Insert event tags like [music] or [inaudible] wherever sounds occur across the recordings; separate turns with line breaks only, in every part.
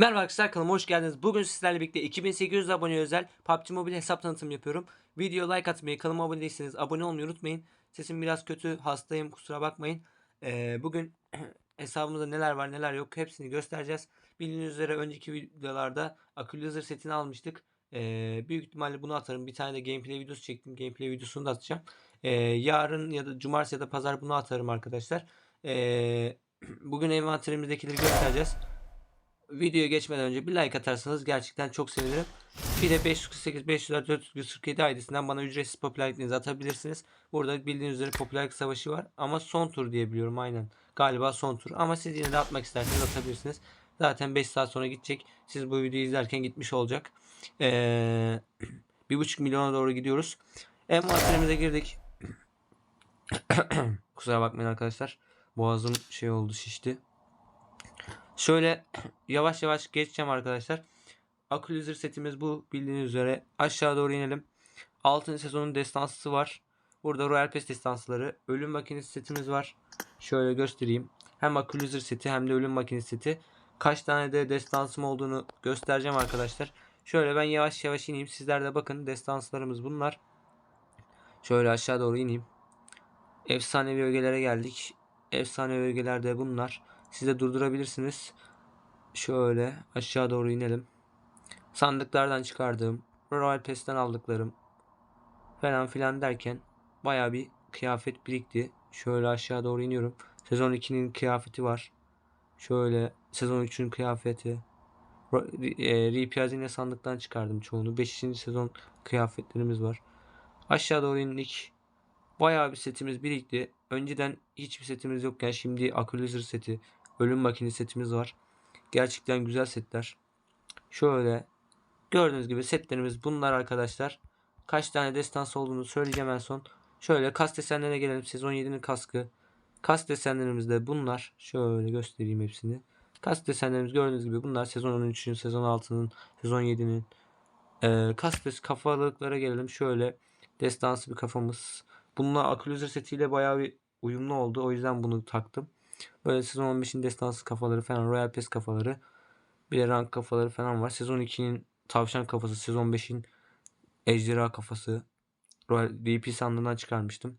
Merhaba arkadaşlar kanalıma hoş geldiniz. Bugün sizlerle birlikte 2800 abone özel PUBG Mobile hesap tanıtım yapıyorum. Video like atmayı, kanalıma abone değilseniz abone olmayı unutmayın. Sesim biraz kötü, hastayım kusura bakmayın. Ee, bugün [clears throat] hesabımızda neler var neler yok hepsini göstereceğiz. Bildiğiniz üzere önceki videolarda Akülüzer setini almıştık. Ee, büyük ihtimalle bunu atarım. Bir tane de gameplay videosu çektim. Gameplay videosunu da atacağım. Ee, yarın ya da cumartesi ya da pazar bunu atarım arkadaşlar. Ee, [clears throat] bugün envanterimizdekileri göstereceğiz videoya geçmeden önce bir like atarsanız gerçekten çok sevinirim. Bir de 548 500 447 ID'sinden bana ücretsiz popülerliklerinizi atabilirsiniz. Burada bildiğiniz üzere popülerlik savaşı var ama son tur diye biliyorum aynen. Galiba son tur ama siz yine de atmak isterseniz atabilirsiniz. Zaten 5 saat sonra gidecek. Siz bu videoyu izlerken gitmiş olacak. Ee, [clears throat] 1.5 milyona doğru gidiyoruz. Envanterimize girdik. [clears throat] Kusura bakmayın arkadaşlar. Boğazım şey oldu şişti. Şöyle [clears throat] yavaş yavaş geçeceğim arkadaşlar. Akülüzür setimiz bu bildiğiniz üzere. Aşağı doğru inelim. 6. sezonun destansısı var. Burada Royal Pass destansları. Ölüm makinesi setimiz var. Şöyle göstereyim. Hem akülüzür seti hem de ölüm makinesi seti. Kaç tane de destansım olduğunu göstereceğim arkadaşlar. Şöyle ben yavaş yavaş ineyim. Sizler de bakın destanslarımız bunlar. Şöyle aşağı doğru ineyim. Efsane bölgelere geldik. Efsane bölgelerde bunlar. Siz de durdurabilirsiniz. Şöyle aşağı doğru inelim. Sandıklardan çıkardığım, Royal Pass'ten aldıklarım falan filan derken baya bir kıyafet birikti. Şöyle aşağı doğru iniyorum. Sezon 2'nin kıyafeti var. Şöyle sezon 3'ün kıyafeti. Reap yine sandıktan çıkardım çoğunu. 5. sezon kıyafetlerimiz var. Aşağı doğru indik. Bayağı bir setimiz birikti. Önceden hiçbir setimiz yokken şimdi Akülüzür seti, ölüm makinesi setimiz var. Gerçekten güzel setler. Şöyle gördüğünüz gibi setlerimiz bunlar arkadaşlar. Kaç tane destans olduğunu söyleyeceğim en son. Şöyle kas desenlerine gelelim. Sezon 7'nin kaskı. Kas desenlerimiz de bunlar. Şöyle göstereyim hepsini. Kas desenlerimiz gördüğünüz gibi bunlar. Sezon 13'ün, sezon 6'nın, sezon 7'nin. Ee, kas des kafalıklara gelelim. Şöyle destansı bir kafamız. Bununla Akülüzür setiyle bayağı bir uyumlu oldu. O yüzden bunu taktım. Böyle sezon 15'in destansı kafaları falan, Royal Pass kafaları, bir de rank kafaları falan var. Sezon 2'nin tavşan kafası, sezon 5'in ejderha kafası. Royal DP sandığından çıkarmıştım.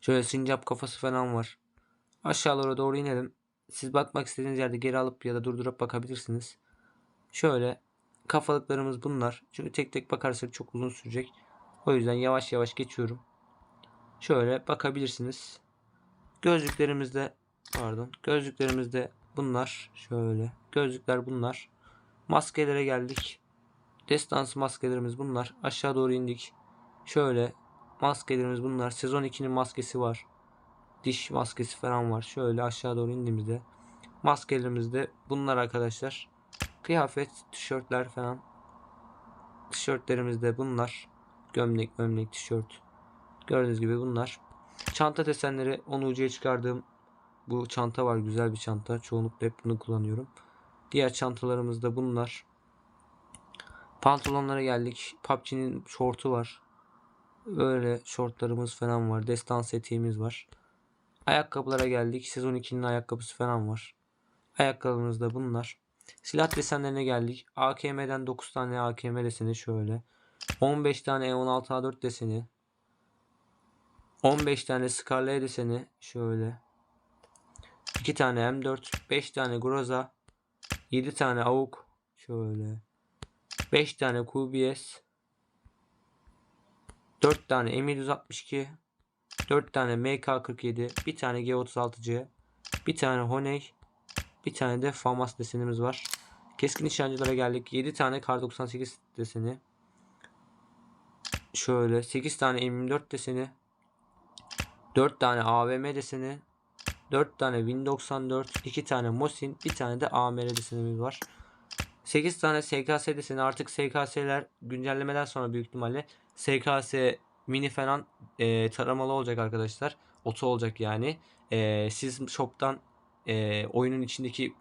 Şöyle sincap kafası falan var. Aşağılara doğru inelim. Siz bakmak istediğiniz yerde geri alıp ya da durdurup bakabilirsiniz. Şöyle kafalıklarımız bunlar. Çünkü tek tek bakarsak çok uzun sürecek. O yüzden yavaş yavaş geçiyorum. Şöyle bakabilirsiniz. Gözlüklerimizde pardon. Gözlüklerimizde bunlar. Şöyle. Gözlükler bunlar. Maskelere geldik. Destans maskelerimiz bunlar. Aşağı doğru indik. Şöyle. Maskelerimiz bunlar. Sezon 2'nin maskesi var. Diş maskesi falan var. Şöyle aşağı doğru indiğimizde. Maskelerimizde bunlar arkadaşlar. Kıyafet, tişörtler falan. Tişörtlerimizde bunlar. Gömlek, gömlek, tişört. Gördüğünüz gibi bunlar. Çanta desenleri 10 ucuya çıkardığım bu çanta var. Güzel bir çanta. Çoğunlukla hep bunu kullanıyorum. Diğer çantalarımız da bunlar. Pantolonlara geldik. PUBG'nin şortu var. Böyle şortlarımız falan var. Destans eteğimiz var. Ayakkabılara geldik. Sezon 2'nin ayakkabısı falan var. Ayakkabımız da bunlar. Silah desenlerine geldik. AKM'den 9 tane AKM deseni şöyle. 15 tane E16A4 deseni. 15 tane Scarlet deseni şöyle. 2 tane M4, 5 tane Groza, 7 tane AUK şöyle. 5 tane QBS, 4 tane M762, 4 tane MK47, 1 tane G36C, 1 tane Honey, bir tane de FAMAS desenimiz var. Keskin nişancılara geldik. 7 tane Kar 98 deseni. Şöyle 8 tane M24 deseni. 4 tane AVM deseni. 4 tane Win 94, 2 tane Mosin, 1 tane de AMR desenimiz var. 8 tane SKS deseni artık SKS'ler güncellemeden sonra büyük ihtimalle SKS mini falan e, taramalı olacak arkadaşlar. Oto olacak yani. E, siz shop'tan e, oyunun içindeki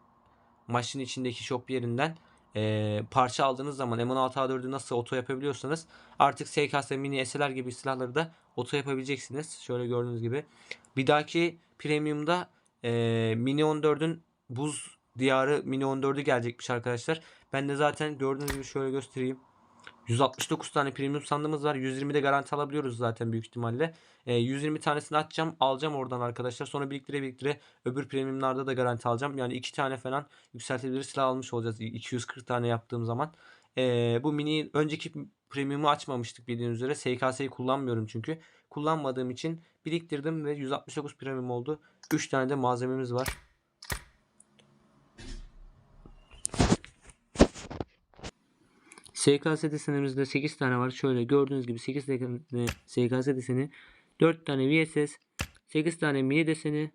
maçın içindeki shop yerinden e, parça aldığınız zaman M16A4'ü nasıl oto yapabiliyorsanız artık SKS mini SLR gibi silahları da oto yapabileceksiniz. Şöyle gördüğünüz gibi. Bir dahaki premium'da e, mini 14'ün buz diyarı mini 14'ü gelecekmiş arkadaşlar. Ben de zaten gördüğünüz gibi şöyle göstereyim. 169 tane premium sandığımız var. 120 de garanti alabiliyoruz zaten büyük ihtimalle. Ee, 120 tanesini atacağım. Alacağım oradan arkadaşlar. Sonra biriktire biriktire öbür premiumlarda da garanti alacağım. Yani 2 tane falan yükseltebilir silah almış olacağız. 240 tane yaptığım zaman. Ee, bu mini önceki premiumu açmamıştık bildiğiniz üzere. SKS'yi kullanmıyorum çünkü. Kullanmadığım için biriktirdim ve 169 premium oldu. 3 tane de malzememiz var. SKS desenimizde 8 tane var. Şöyle gördüğünüz gibi 8 tane SKS deseni, 4 tane VSS, 8 tane mini deseni,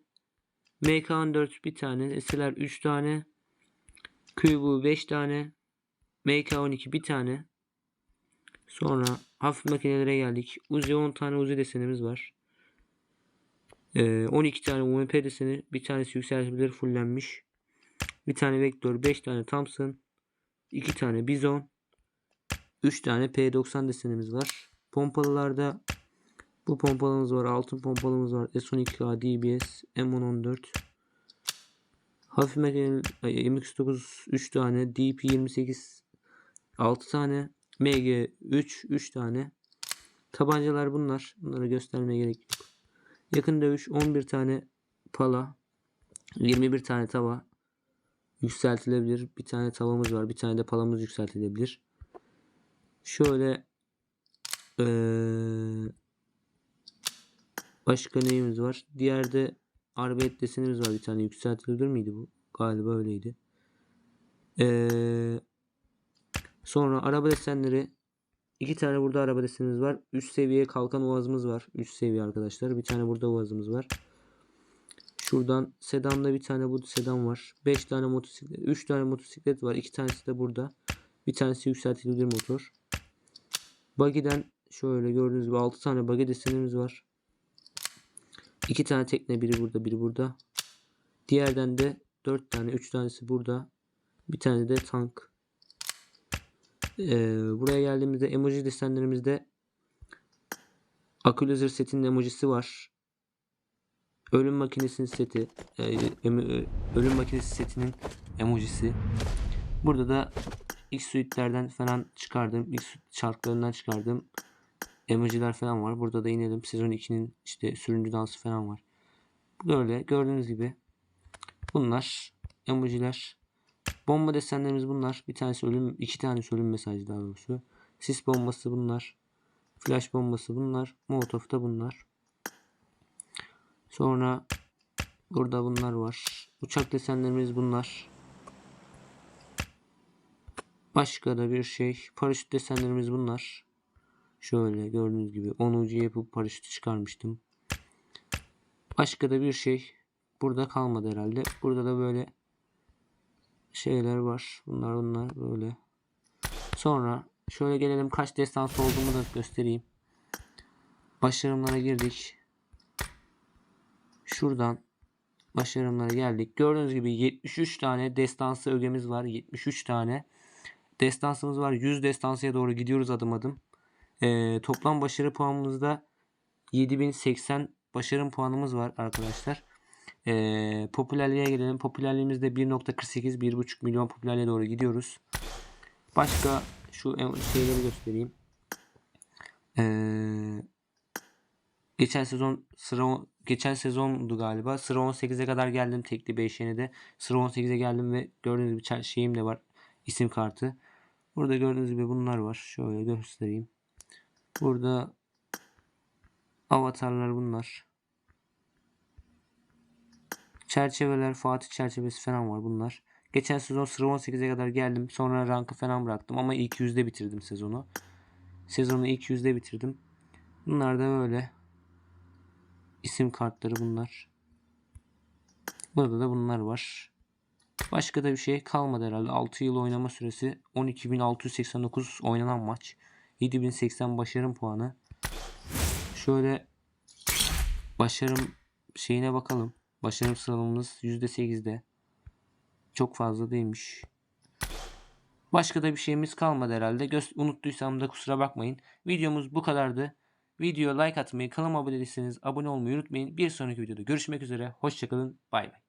MK14 bir tane, SLR 3 tane, QB 5 tane, MK12 bir tane. Sonra hafif makinelere geldik. Uzi 10 tane Uzi desenimiz var. Ee, 12 tane UMP deseni, bir tanesi yükseltibilir fullenmiş. Bir tane Vektör, 5 tane Thompson, 2 tane Bizon, 3 tane P90 desenimiz var. Pompalılarda bu pompalımız var. Altın pompalımız var. S12K, DBS, M1014. Hafif makine MX9 3 tane. DP28 6 tane. MG 3 3 tane. Tabancalar bunlar. Bunları göstermeye gerek yok. Yakın dövüş 11 tane pala. 21 tane tava yükseltilebilir. Bir tane tavamız var. Bir tane de palamız yükseltilebilir. Şöyle ee, başka neyimiz var? Diğerde arbet desenimiz var. Bir tane yükseltilebilir miydi bu? Galiba öyleydi. Ee, sonra araba desenleri iki tane burada araba desenimiz var. Üst seviye kalkan uvazımız var. Üst seviye arkadaşlar. Bir tane burada uvazımız var. Şuradan sedanda bir tane bu sedan var. 5 tane motosiklet, 3 tane motosiklet var. 2 tanesi de burada. Bir tanesi yükseltilebilir motor. Buggy'den şöyle gördüğünüz gibi 6 tane buggy desenimiz var. 2 tane tekne biri burada biri burada. Diğerden de 4 tane 3 tanesi burada. Bir tane de tank. Ee, buraya geldiğimizde emoji desenlerimizde Akulazer setinin emojisi var. Ölüm makinesinin seti, e, em- ölüm makinesi setinin emojisi. Burada da X suite'lerden falan çıkardığım, X çarklarından çıkardığım emojiler falan var. Burada da inelim. Sezon 2'nin işte sürüncü dansı falan var. Böyle gördüğünüz gibi bunlar emojiler. Bomba desenlerimiz bunlar. Bir tanesi ölüm, iki tanesi ölüm mesajı daha doğrusu. Sis bombası bunlar. Flash bombası bunlar. Molotov da bunlar. Sonra burada bunlar var. Uçak desenlerimiz bunlar. Başka da bir şey. Paraşüt desenlerimiz bunlar. Şöyle gördüğünüz gibi 10 ucu yapıp paraşütü çıkarmıştım. Başka da bir şey. Burada kalmadı herhalde. Burada da böyle şeyler var. Bunlar bunlar böyle. Sonra şöyle gelelim kaç destansı olduğumu da göstereyim. Başarımlara girdik. Şuradan başarımlara geldik. Gördüğünüz gibi 73 tane destansı ögemiz var. 73 tane destansımız var. 100 destansıya doğru gidiyoruz adım adım. Ee, toplam başarı puanımızda 7080 başarım puanımız var arkadaşlar. Ee, popülerliğe gelelim. Popülerliğimizde 1.48 1.5 milyon popülerliğe doğru gidiyoruz. Başka şu şeyleri göstereyim. Ee, geçen sezon sıra geçen sezondu galiba. Sıra 18'e kadar geldim tekli 5 de. Sıra 18'e geldim ve gördüğünüz gibi şeyim de var. isim kartı. Burada gördüğünüz gibi bunlar var. Şöyle göstereyim. Burada avatarlar bunlar. Çerçeveler, Fatih çerçevesi falan var bunlar. Geçen sezon sıra 18'e kadar geldim. Sonra rankı falan bıraktım ama ilk yüzde bitirdim sezonu. Sezonu ilk yüzde bitirdim. Bunlar da böyle. İsim kartları bunlar. Burada da bunlar var. Başka da bir şey kalmadı herhalde. 6 yıl oynama süresi 12.689 oynanan maç. 7080 başarım puanı. Şöyle başarım şeyine bakalım. Başarım sıralamamız %8'de. Çok fazla değilmiş. Başka da bir şeyimiz kalmadı herhalde. Göz unuttuysam da kusura bakmayın. Videomuz bu kadardı. Video like atmayı, kanalıma abone değilseniz abone olmayı unutmayın. Bir sonraki videoda görüşmek üzere. Hoşçakalın. Bay bay.